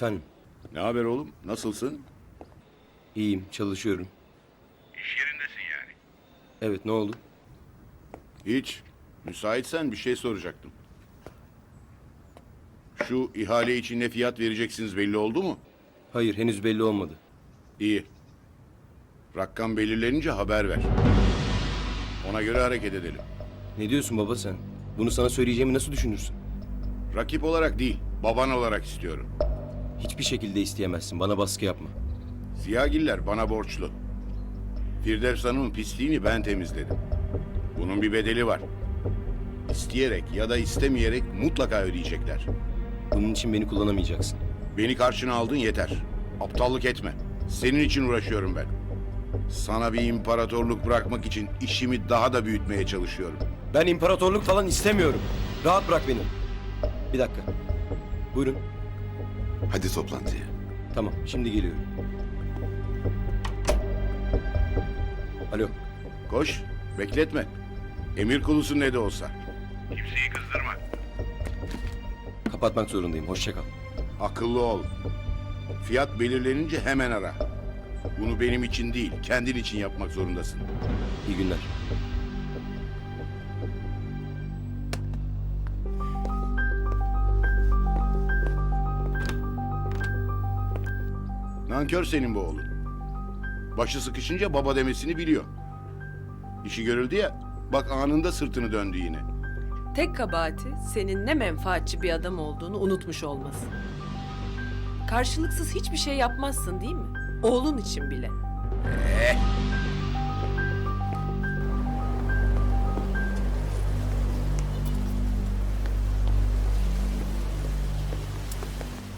Efendim, Ne haber oğlum? Nasılsın? iyiyim, çalışıyorum. İş yerindesin yani. Evet, ne oldu? Hiç. Müsaitsen bir şey soracaktım. Şu ihale için ne fiyat vereceksiniz belli oldu mu? Hayır, henüz belli olmadı. İyi. Rakam belirlenince haber ver. Ona göre hareket edelim. Ne diyorsun baba sen? Bunu sana söyleyeceğimi nasıl düşünürsün? Rakip olarak değil, baban olarak istiyorum. Hiçbir şekilde isteyemezsin, bana baskı yapma. Ziyagiller bana borçlu. Firdevs Hanım'ın pisliğini ben temizledim. Bunun bir bedeli var. İsteyerek ya da istemeyerek mutlaka ödeyecekler. Bunun için beni kullanamayacaksın. Beni karşına aldın yeter. Aptallık etme. Senin için uğraşıyorum ben. Sana bir imparatorluk bırakmak için işimi daha da büyütmeye çalışıyorum. Ben imparatorluk falan istemiyorum. Rahat bırak beni. Bir dakika. Buyurun. Hadi toplantıya. Tamam, şimdi geliyorum. Alo, Koş, bekletme. Emir kulusun ne de olsa. Kimseyi kızdırma. kapatmak zorundayım. Hoşça kal. Akıllı ol. Fiyat belirlenince hemen ara. Bunu benim için değil, kendin için yapmak zorundasın. İyi günler. Nankör senin bu oğlun. Başı sıkışınca baba demesini biliyor. İşi görüldü ya, bak anında sırtını döndü yine. Tek kabahati senin ne menfaatçi bir adam olduğunu unutmuş olması. Karşılıksız hiçbir şey yapmazsın değil mi? Oğlun için bile.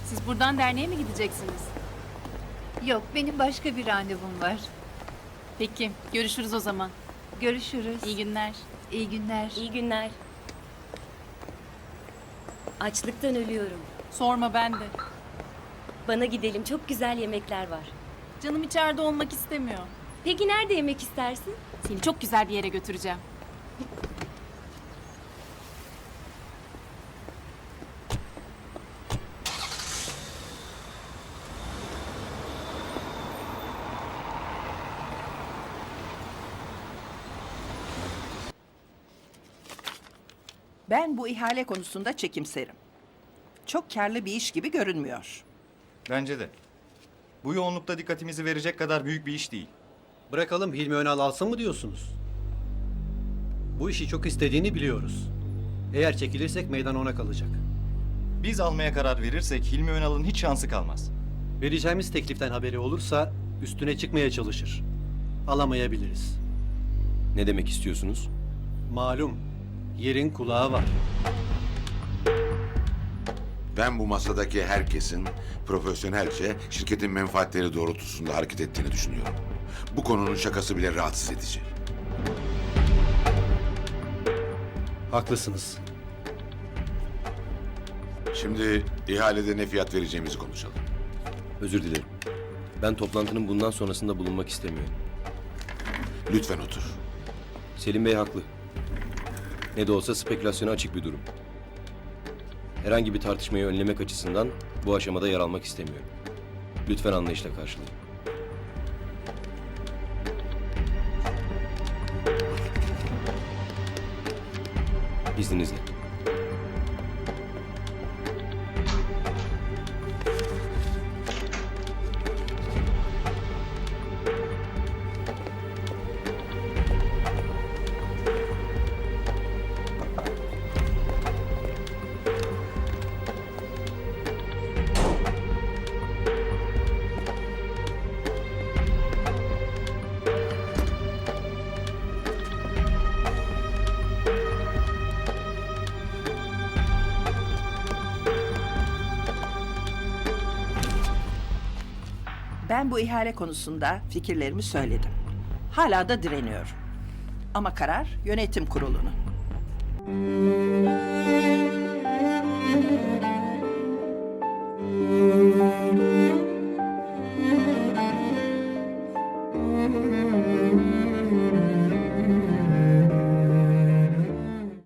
Siz buradan derneğe mi gideceksiniz? Yok, benim başka bir randevum var. Peki, görüşürüz o zaman. Görüşürüz. İyi günler. İyi günler. İyi günler. Açlıktan ölüyorum. Sorma ben de. Bana gidelim. Çok güzel yemekler var. Canım içeride olmak istemiyor. Peki nerede yemek istersin? Seni çok güzel bir yere götüreceğim. Ben bu ihale konusunda çekimserim. Çok karlı bir iş gibi görünmüyor. Bence de. Bu yoğunlukta dikkatimizi verecek kadar büyük bir iş değil. Bırakalım Hilmi Önal alsın mı diyorsunuz? Bu işi çok istediğini biliyoruz. Eğer çekilirsek meydan ona kalacak. Biz almaya karar verirsek Hilmi Önal'ın hiç şansı kalmaz. Vereceğimiz tekliften haberi olursa üstüne çıkmaya çalışır. Alamayabiliriz. Ne demek istiyorsunuz? Malum yerin kulağı var. Ben bu masadaki herkesin profesyonelce şirketin menfaatleri doğrultusunda hareket ettiğini düşünüyorum. Bu konunun şakası bile rahatsız edici. Haklısınız. Şimdi ihalede ne fiyat vereceğimizi konuşalım. Özür dilerim. Ben toplantının bundan sonrasında bulunmak istemiyorum. Lütfen otur. Selim Bey haklı. Ne de olsa spekülasyona açık bir durum. Herhangi bir tartışmayı önlemek açısından bu aşamada yer almak istemiyorum. Lütfen anlayışla karşılayın. İzninizle. Ben bu ihale konusunda fikirlerimi söyledim. Hala da direniyorum. Ama karar yönetim kurulunun.